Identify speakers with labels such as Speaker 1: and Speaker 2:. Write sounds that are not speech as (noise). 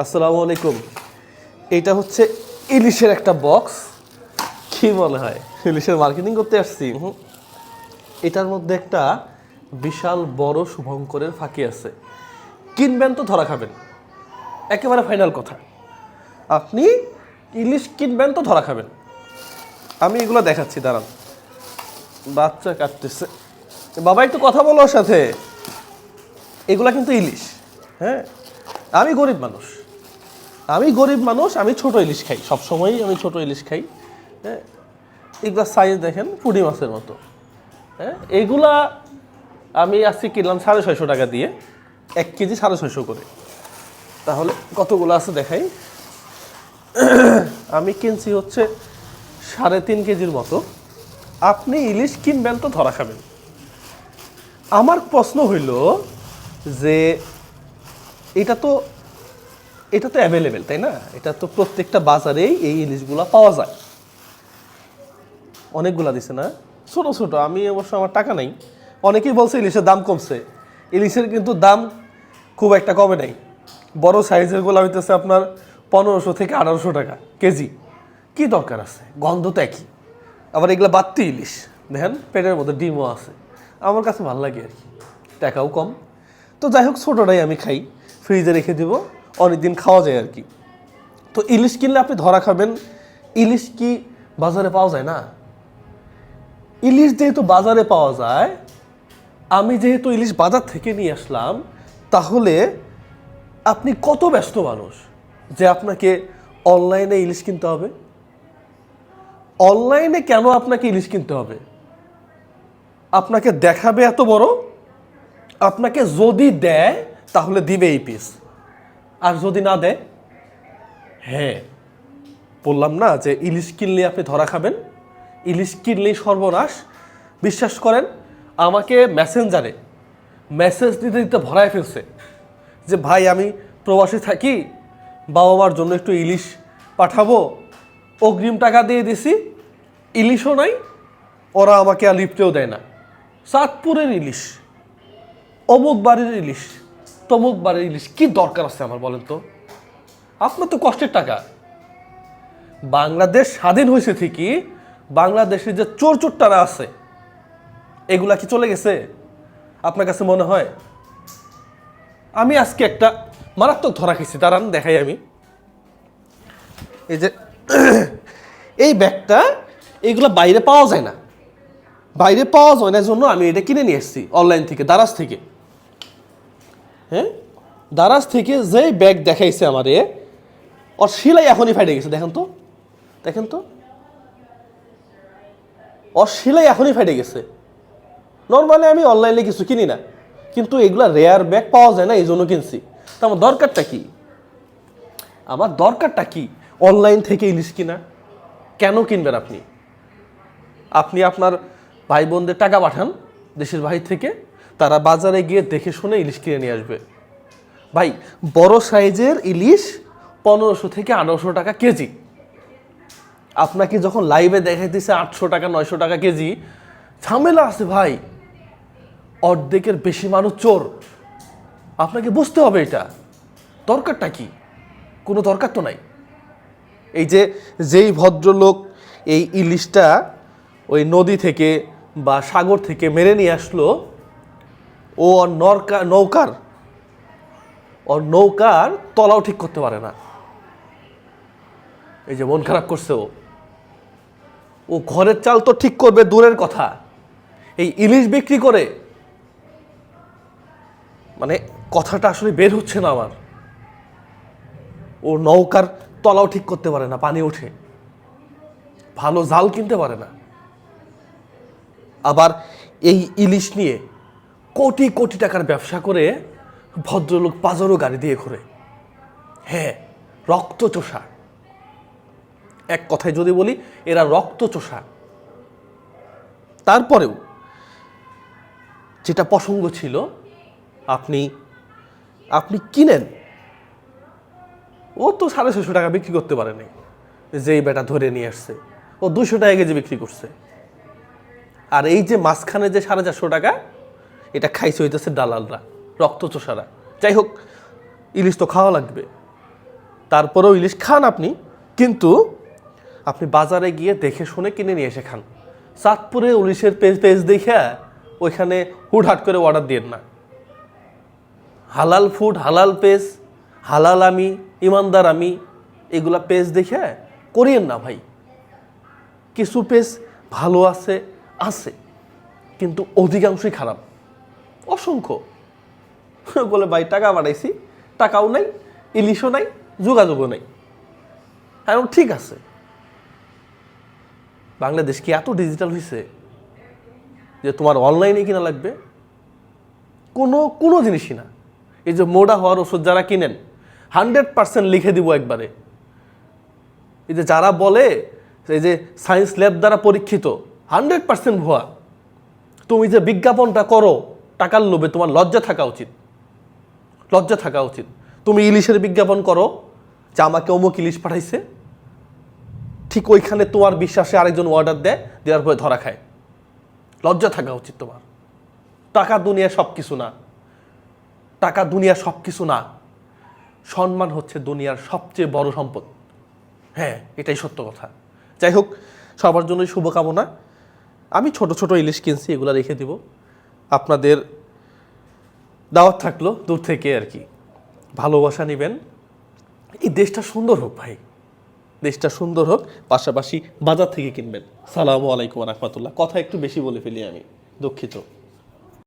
Speaker 1: আসসালামু আলাইকুম। এটা হচ্ছে ইলিশের একটা বক্স। কি মনে হয়? ইলিশের মার্কেটিং করতে আসছি। হুম। এটার মধ্যে একটা বিশাল বড় শুভঙ্করের ফাঁকি আছে। কিনবেন তো ধরা খাবেন। একেবারে ফাইনাল কথা। আপনি ইলিশ কিনবেন তো ধরা খাবেন। আমি এগুলো দেখাচ্ছি দাঁড়ান। বাচ্চা কাটতেছে। বাবা একটু কথা বলো ওর সাথে। এগুলা কিন্তু ইলিশ হ্যাঁ? আমি গরিব মানুষ। আমি গরিব মানুষ, আমি ছোট ইলিশ খাই। সবসময়ই আমি ছোট ইলিশ খাই। হ্যাঁ? এগুলা সাইজ দেখেন, পুঁটি মাছের মতো। হ্যাঁ? এগুলা আমি আজকে কিনলাম সাড়ে ছয়শো টাকা দিয়ে। এক কেজি সাড়ে ছয়শো করে। তাহলে কতগুলো আছে দেখাই। (clears throat) আমি কিনছি হচ্ছে সাড়ে তিন কেজির মতো। আপনি ইলিশ কিনবেন তো ধরা খাবেন। আমার প্রশ্ন হইল যে এটা তো এটা তো অ্যাভেলেবেল তাই না? এটা তো প্রত্যেকটা বাজারেই এই ইলিশগুলো পাওয়া যায়। অনেকগুলা দিছে না? ছোট ছোট, আমি অবশ্য আমার টাকা নাই। অনেকেই বলছে ইলিশের দাম কমছে। ইলিশের কিন্তু দাম খুব একটা কমে নাই। বড় সাইজেরগুলো হইতেছে আপনার পনেরোশো থেকে আঠারোশো টাকা কেজি। কি দরকার আছে? গন্ধ তো একই। আবার এগুলো বাড়তি ইলিশ। দেখেন, পেটের মধ্যে ডিমও আছে। আমার কাছে ভালো লাগে আর কি। টাকাও কম। তো যাই হোক, ছোটোটাই আমি খাই। ফ্রিজে রেখে দিব। অনেকদিন খাওয়া যায় আর কি তো ইলিশ কিনলে আপনি ধরা খাবেন, ইলিশ কি বাজারে পাওয়া যায় না? ইলিশ যেহেতু বাজারে পাওয়া যায়, আমি যেহেতু ইলিশ বাজার থেকে নিয়ে আসলাম, তাহলে আপনি কত ব্যস্ত মানুষ যে আপনাকে অনলাইনে ইলিশ কিনতে হবে? অনলাইনে কেন আপনাকে ইলিশ কিনতে হবে? আপনাকে দেখাবে এত বড়? আপনাকে যদি দেয়, তাহলে দিবে এই পিস আর যদি না দেয়? হ্যাঁ বললাম না যে ইলিশ কিনলে আপনি ধরা খাবেন। ইলিশ কিনলেই সর্বনাশ। বিশ্বাস করেন, আমাকে মেসেঞ্জারে মেসেজ দিতে দিতে ভরায় ফেলছে যে, ভাই, আমি প্রবাসী থাকি বাবা মার জন্য একটু ইলিশ পাঠাবো। অগ্রিম টাকা দিয়ে দিছি, ইলিশও নাই, ওরা আমাকে আর লিফটেও দেয় না। চাঁদপুরের ইলিশ, অমুক বাড়ির ইলিশ। তমুক বাড়ির ইলিশ, কি দরকার আছে আমার বলেন তো? আপনার তো কষ্টের টাকা। বাংলাদেশ স্বাধীন হয়েছে ঠিকই, বাংলাদেশের যে চোর চোরটারা আছে, এগুলা কি চলে গেছে? আপনার কাছে মনে হয়? আমি আজকে একটা মারাত্মক ধরা খেয়েছি, দাঁড়ান দেখাই আমি। এই যে, এই ব্যাগটা এইগুলো বাইরে পাওয়া যায় না। বাইরে পাওয়া যায় না জন্য আমি এটা কিনে নিয়ে এসেছি, অনলাইন থেকে, দারাজ থেকে। হ্যাঁ? দারাজ থেকে যেই ব্যাগ দেখাইছে আমার এ ওর সিলাই এখনই ফাইটে গেছে, দেখেন তো। দেখেন তো। ওর সিলাই এখনই ফাইটে গেছে। নর্মালি আমি অনলাইনে কিছু কিনি না, কিন্তু এগুলা রেয়ার ব্যাগ পাওয়া যায় না, এই জন্য কিনছি। তো আমার দরকারটা কি? আমার দরকারটা কি? অনলাইন থেকে ইলিশ কিনা? কেন কিনবেন আপনি? আপনি আপনার ভাই বোনদের টাকা পাঠান দেশের বাহির থেকে তারা বাজারে গিয়ে দেখে শুনে ইলিশ কিনে নিয়ে আসবে। ভাই, বড় সাইজের ইলিশ পনেরোশো থেকে আঠারোশো টাকা কেজি। আপনাকে যখন লাইভে দেখাইতেছে আটশো টাকা, নয়শো টাকা কেজি, ঝামেলা আছে ভাই। অর্ধেকের বেশি মানুষ চোর। আপনাকে বুঝতে হবে এটা। দরকারটা কি? কোনো দরকার তো নাই। এই যে, যেই ভদ্রলোক এই ইলিশটা ওই নদী থেকে বা সাগর থেকে মেরে নিয়ে আসলো ও নরকা, নৌকার ওর নৌকার তলাও ঠিক করতে পারে না। এই যে মন খারাপ করছে ও। ও ঘরের চাল তো ঠিক করবে, দূরের কথা। এই ইলিশ বিক্রি করে মানে কথাটা আসলে বের হচ্ছে না আমার। ও নৌকার তলাও ঠিক করতে পারে না, পানি ওঠে। ভালো জাল কিনতে পারে না। আবার এই ইলিশ নিয়ে কোটি কোটি টাকার ব্যবসা করে ভদ্রলোক পাজারো গাড়ি দিয়ে ঘোরে। হ্যাঁ রক্ত চোষা এক কথায় যদি বলি, এরা রক্ত চোষা তারপরেও যেটা প্রসঙ্গ ছিল, আপনি আপনি কিনেন, ও তো সাড়ে ছশো টাকা বিক্রি করতে পারেনি। যেই বেটা ধরে নিয়ে আসছে, ও দুশো টাকা কেজি বিক্রি করছে। আর এই যে মাঝখানে যে সাড়ে চারশো টাকা এটা খাইছে হইতেছে দালালরা রক্তচোষারা যাই হোক, ইলিশ তো খাওয়া লাগবে। তারপরেও ইলিশ খান আপনি, কিন্তু আপনি বাজারে গিয়ে দেখে শুনে কিনে নিয়ে এসে খান। চাঁদপুরে ইলিশের পেজ পেজ দেখে ওইখানে হুটহাট করে অর্ডার দিন না। হালাল ফুড হালাল পেজ, হালাল আমি, ইমানদার আমি, এগুলা পেজ দেখে করিয়েন না ভাই। কিছু পেজ ভালো আছে আছে, কিন্তু অধিকাংশই খারাপ। অসংখ্য। বলে, ভাই, টাকা বাড়াইছি, টাকাও নাই, ইলিশও নাই, যোগাযোগও নাই। এখন ঠিক আছে। বাংলাদেশ কি এত ডিজিটাল হয়েছে যে তোমার অনলাইনে কিনা লাগবে? কোনো কোনো জিনিসই না। এই যে মোডা হওয়ার ওষুধ যারা কিনেন হান্ড্রেড পার্সেন্ট লিখে দিব একবারে। এই যে যারা বলে, এই যে সায়েন্স ল্যাব দ্বারা পরীক্ষিত হান্ড্রেড পার্সেন্ট ভুয়া। তুমি যে বিজ্ঞাপনটা করো টাকার লোভে তোমার লজ্জা থাকা উচিত। লজ্জা থাকা উচিত। তুমি ইলিশের বিজ্ঞাপন করো, যে আমাকে অমুক ইলিশ পাঠাইছে। ঠিক ওইখানে তোমার বিশ্বাসে আরেকজন অর্ডার দেয়, দেওয়ার পরে ধরা খায়। লজ্জা থাকা উচিত তোমার। টাকা দুনিয়া সব কিছু না। টাকা দুনিয়া সব কিছু না। সম্মান হচ্ছে দুনিয়ার সবচেয়ে বড় সম্পদ। হ্যাঁ এটাই সত্য কথা। যাই হোক, সবার জন্যই শুভকামনা। আমি ছোট ছোট ইলিশ কিনছি, এগুলো রেখে দিব। আপনাদের দাওয়াত থাকল দূর থেকে আর কি। ভালোবাসা নেবেন। এই দেশটা সুন্দর হোক ভাই। দেশটা সুন্দর হোক, পাশাপাশি বাজার থেকে কিনবেন। সালামু আলাইকুম রহমতুল্লাহ। কথা একটু বেশি বলে ফেলি আমি, দুঃখিত।